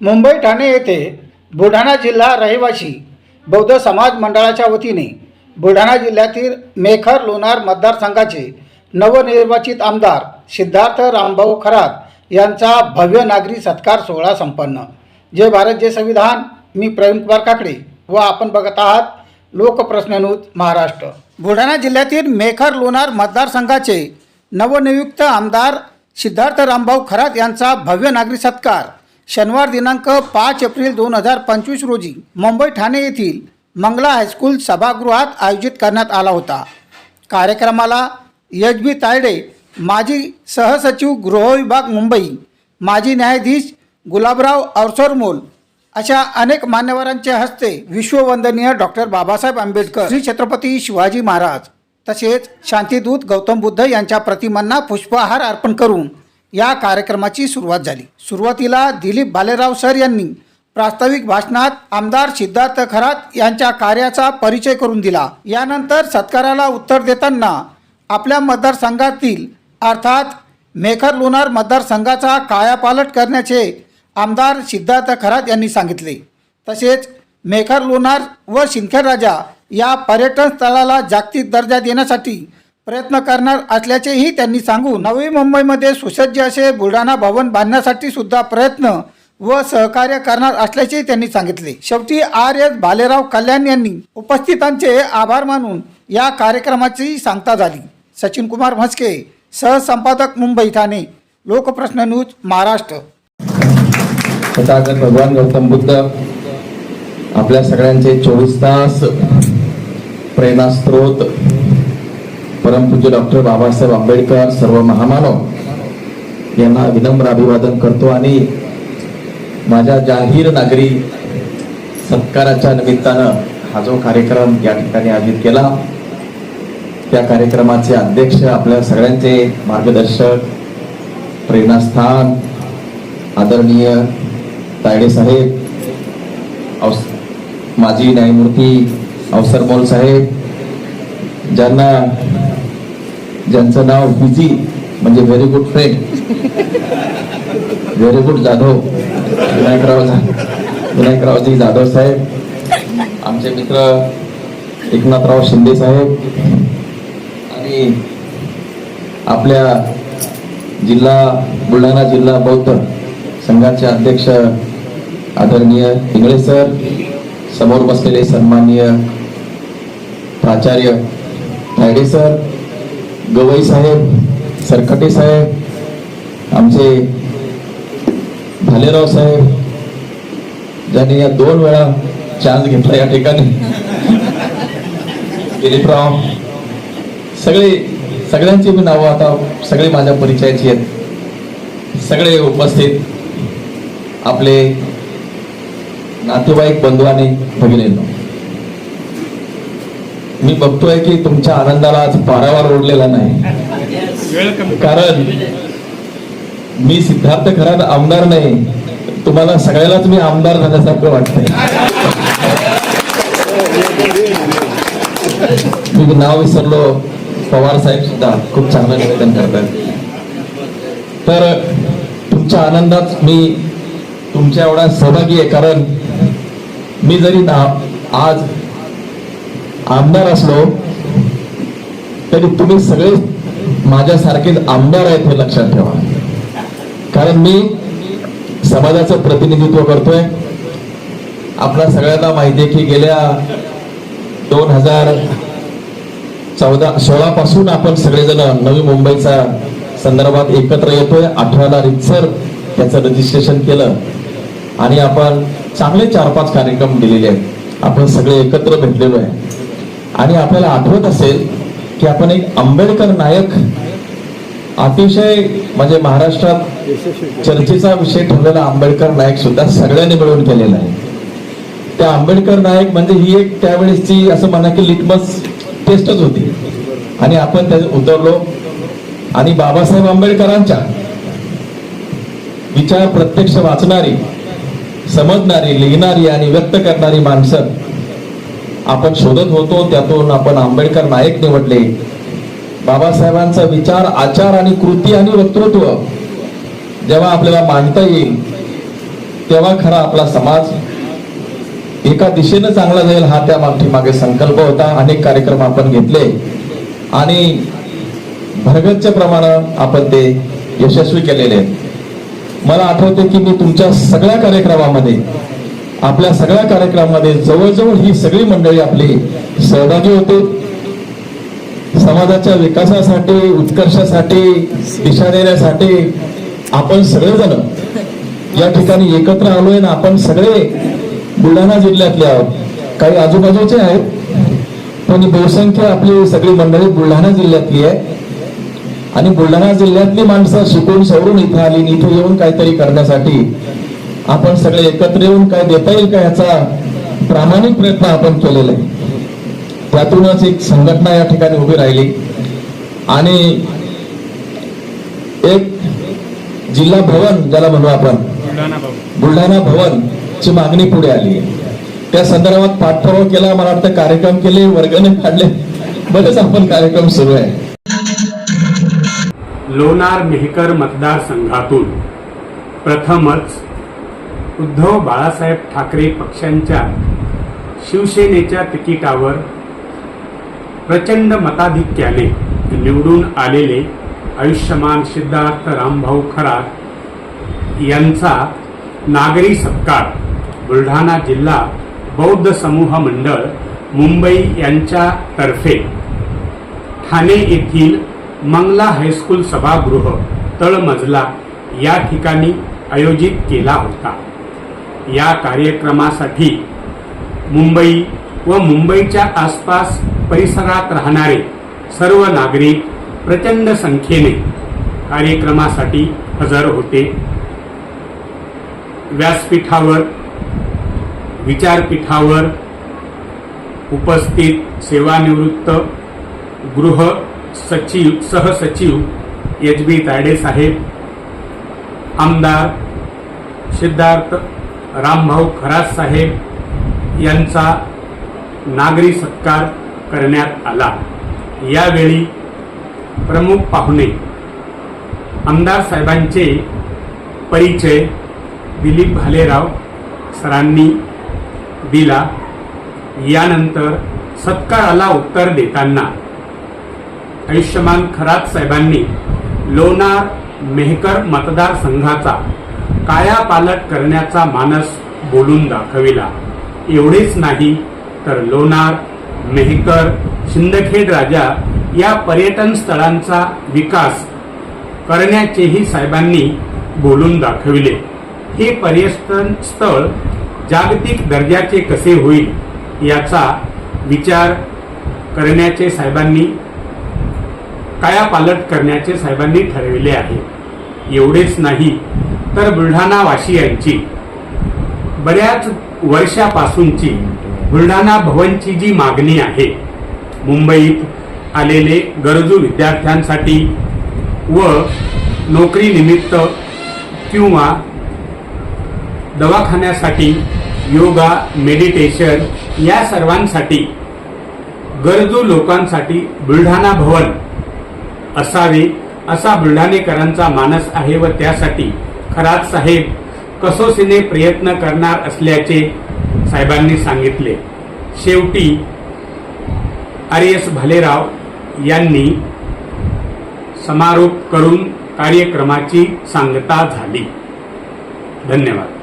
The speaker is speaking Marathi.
मुंबई ठाणे येथे बुलढाणा जिल्हा रहिवासी बौद्ध समाज मंडळाच्या वतीने बुलढाणा जिल्ह्यातील मेखर लोणार मतदारसंघाचे नवनिर्वाचित आमदार सिद्धार्थ रामभाऊ खरात यांचा भव्य नागरी सत्कार सोहळा संपन्न. जय भारत जय संविधान. मी प्रवीण कुमार काकडे व आपण बघत आहात लोकप्रश्न महाराष्ट्र. बुलढाणा जिल्ह्यातील मेखर लोणार मतदारसंघाचे नवनियुक्त आमदार सिद्धार्थ रामभाऊ खरात यांचा भव्य नागरी सत्कार शनिवार दिनांक पाच एप्रिल दोन हजार पंचवीस रोजी मुंबई ठाणे येथील मंगला हायस्कूल सभागृहात आयोजित करण्यात आला होता. कार्यक्रमाला एच बी तायडे माजी सहसचिव गृहविभाग मुंबई माजी न्यायाधीश गुलाबराव अवसरमोल अशा अनेक मान्यवरांच्या हस्ते विश्ववंदनीय डॉक्टर बाबासाहेब आंबेडकर श्री छत्रपती शिवाजी महाराज तसेच शांतीदूत गौतम बुद्ध यांच्या प्रतिमांना पुष्पहार अर्पण करून या कार्यक्रमाची सुरुवात झाली. सुरुवातीला दिलीप भालेराव सर यांनी प्रास्ताविक भाषणात आमदार सिद्धार्थ खरात यांच्या कार्याचा परिचय करून दिला. यानंतर सत्काराला उत्तर देताना आपल्या मतदारसंघातील अर्थात मेखर लोणार मतदारसंघाचा कायापालट करण्याचे आमदार सिद्धार्थ खरात यांनी सांगितले. तसेच मेखर लोणार व शिंदखेड राजा या पर्यटन स्थळाला जागतिक दर्जा देण्यासाठी प्रयत्न करणार असल्याचेही त्यांनी सांगून नवी मुंबईमध्ये सुसज्ज असे बुलढाणा भवन बांधण्यासाठी सुद्धा प्रयत्न व सहकार्य करणार असल्याचे त्यांनी सांगितले. शेवटी आर. एस. भालेराव कल्याण यांनी उपस्थितांचे आभार मानून या कार्यक्रमाची सांगता झाली. सचिन कुमार म्हस्के सहसंपादक मुंबई ठाणे लोकप्रश्न न्यूज महाराष्ट्र. तथागत भगवान गौतम बुद्ध आपल्या सगळ्यांचे चोवीस तास प्रेरणास्त्रोत परमपूज्य डॉक्टर बाबासाहेब आंबेडकर सर्व महामानव यांना विनम्र अभिवादन करतो आणि माझ्या जाहीर नागरी सत्काराच्या निमित्तानं हा जो कार्यक्रम या ठिकाणी आयोजित केला त्या कार्यक्रमाचे अध्यक्ष आपल्या सगळ्यांचे मार्गदर्शक प्रेरणास्थान आदरणीय तायडे साहेब अवस माजी न्यायमूर्ती अवसरमोल साहेब ज्यांना ज्यांचं नाव विजी म्हणजे very good friend very good Jadhav. Vinayakrao Vinayakraoji Jadhav साहेब. आमचे मित्र एकनाथराव शिंदे साहेब. आणि आपल्या जिल्हा बुलढाणा जिल्हा बौद्ध संघाचे अध्यक्ष आदरणीय इंगळे सर समोर बसलेले सन्माननीय प्राचार्य तायडे सर गवई साहेब सरकटे साहेब आमचे भालेराव साहेब ज्यांनी या दोन वेळा चान्स घेतला या ठिकाणी. दिलीपराव सगळे सगळ्यांची मी नावं आता सगळे माझ्या परिचयाची आहेत. सगळे उपस्थित आपले नातेवाईक बंधू आणि भगिनींनो. मी बघतोय की तुमच्या आनंदाला आज पारावार ओढलेला नाही. कारण मी सिद्धार्थ खरात आमदार नाही. तुम्हाला सगळ्यालाच मी आमदार झाल्यासारखं वाटतंय. मी नाव विसरलो. पवार साहेब सुद्धा खूप चांगलं निवेदन करतात. तर तुमच्या आनंदात मी तुमच्या एवढा सहभागी आहे. कारण मी जरी ना आज आमदार असलो तरी तुम्ही सगळे माझ्यासारखेच आमदार आहेत हे लक्षात ठेवा. कारण मी समाजाचं प्रतिनिधित्व करतोय. आपल्या सगळ्यांना माहिती आहे की गेल्या दोन हजार चौदा सोळा पासून आपण सगळेजण नवी मुंबईचा संदर्भात एकत्र येतोय. अठराला रितसर त्याचं रजिस्ट्रेशन केलं. आणि आपण चांगले चार पाच कार्यक्रम दिलेले आहेत. आपण सगळे एकत्र भेटलेलो आहे. आणि आपल्याला आठवत असेल की आपण एक आंबेडकर नायक अतिशय म्हणजे महाराष्ट्रात चर्चेचा विषय ठरलेला आंबेडकर नायक सुद्धा सगळ्यांनी मिळून केलेला आहे. त्या आंबेडकर नायक म्हणजे ही एक त्यावेळेसची असं म्हणा की लिटमस टेस्टच होती. आणि आपण त्यात उतरलो. आणि बाबासाहेब आंबेडकरांच्या विचार प्रत्यक्ष वाचणारी समजणारी लिहिणारी आणि व्यक्त करणारी माणसं आपण शोधत होतो त्यातून आपण आंबेडकर नायक निवडले. बाबासाहेबांचा विचार आचार आणि कृती आणि वक्तृत्व जेव्हा आपल्याला मांडता येईल तेव्हा खरा आपला समाज एका दिशेनं चांगला जाईल हा त्या मागठी मागे संकल्प होता. अनेक कार्यक्रम आपण घेतले. आणि भरगतच्या प्रमाणात आपण ते यशस्वी केलेले मला आठवते की मी तुमच्या सगळ्या कार्यक्रमामध्ये आपल्या सगळ्या कार्यक्रमामध्ये जवळजवळ ही सगळी मंडळी आपली सहभागी होते. समाजाच्या विकासासाठी उत्कर्षासाठी दिशा देण्यासाठी आपण सगळेजण या ठिकाणी एकत्र आलोय ना आपण सगळे बुलढाणा जिल्ह्यातले आहोत. काही आजूबाजूचे आहेत पण बहुसंख्य आपली सगळी मंडळी बुलढाणा जिल्ह्यातली आहे. आणि बुलढाणा जिल्ह्यातली माणसं शिकून सवरून इथं आली इथे इथं येऊन काहीतरी करण्यासाठी आपण सगळे एकत्र येऊन काय देता येईल का याचा प्रामाणिक प्रयत्न आपण केलेला आहे. त्यातूनच एक संघटना या ठिकाणी उभी राहिली. आणि एक जिल्हा भवन ज्याला म्हणू आपण बुलढाणा भवन. ची मागणी पुढे आली त्या संदर्भात पाठपुरावा केला मला वाटतं कार्यक्रम केले वर्गणे काढले बरेच आपण कार्यक्रम सुरू आहे. लोणार मेहकर मतदारसंघातून प्रथमच उद्धव बाळासाहेब ठाकरे पक्षांच्या शिवसेनेच्या तिकिटावर प्रचंड मताधिक्याने निवडून आलेले आयुष्यमान सिद्धार्थ रामभाऊ खरात यांचा नागरी सत्कार बुलढाणा जिल्हा बौद्ध समूह मंडळ मुंबई यांच्यातर्फे ठाणे येथील मंगला हायस्कूल सभागृह तळमजला या ठिकाणी आयोजित केला होता. या कार्यक्रमासाठी मुंबई व मुंबईच्या आसपास परिसरात राहणारे सर्व नागरिक प्रचंड संख्येने कार्यक्रमासाठी हजर होते. व्यासपीठावर विचारपीठावर उपस्थित सेवानिवृत्त गृह सचिव सहसचिव एच बी तायडे साहेब आमदार सिद्धार्थ रामभाऊ खरात साहेब यांचा नागरी सत्कार करण्यात आला. यावेळी प्रमुख पाहुणे आमदार साहेबांचे परिचय दिलीप भालेराव सरांनी दिला. यानंतर सत्काराला उत्तर देताना आयुष्यमान खरात साहेबांनी लोणार मेहकर मतदारसंघाचा कायापालट करण्याचा मानस बोलून दाखविला. एवढेच नाही तर लोणार मेहकर शिंदखेड राजा या पर्यटन स्थळांचा विकास करण्याचेही साहेबांनी बोलून दाखविले. हे पर्यटन स्थळ जागतिक दर्जाचे कसे होईल याचा विचार करण्याचे साहेबांनी कायापालट करण्याचे साहेबांनी ठरविले आहे. एवढेच नाही तर बुलढाणा वासियांची बऱ्याच वर्षापासूनची बुलढाणा भवनची जी मागणी आहे मुंबईत आलेले गरजू विद्यार्थ्यांसाठी व नोकरीनिमित्त किंवा दवाखान्यासाठी योगा मेडिटेशन या सर्वांसाठी गरजू लोकांसाठी बुलढाणा भवन असावे असा बुलढाणेकरांचा मानस आहे व त्यासाठी खरात साहेब कसोसीने प्रयत्न करणार असल्याचे साहेबांनी सांगितले. शेवटी आर एस भालेराव यांनी समारोप करून कार्यक्रमाची सांगता झाली. धन्यवाद.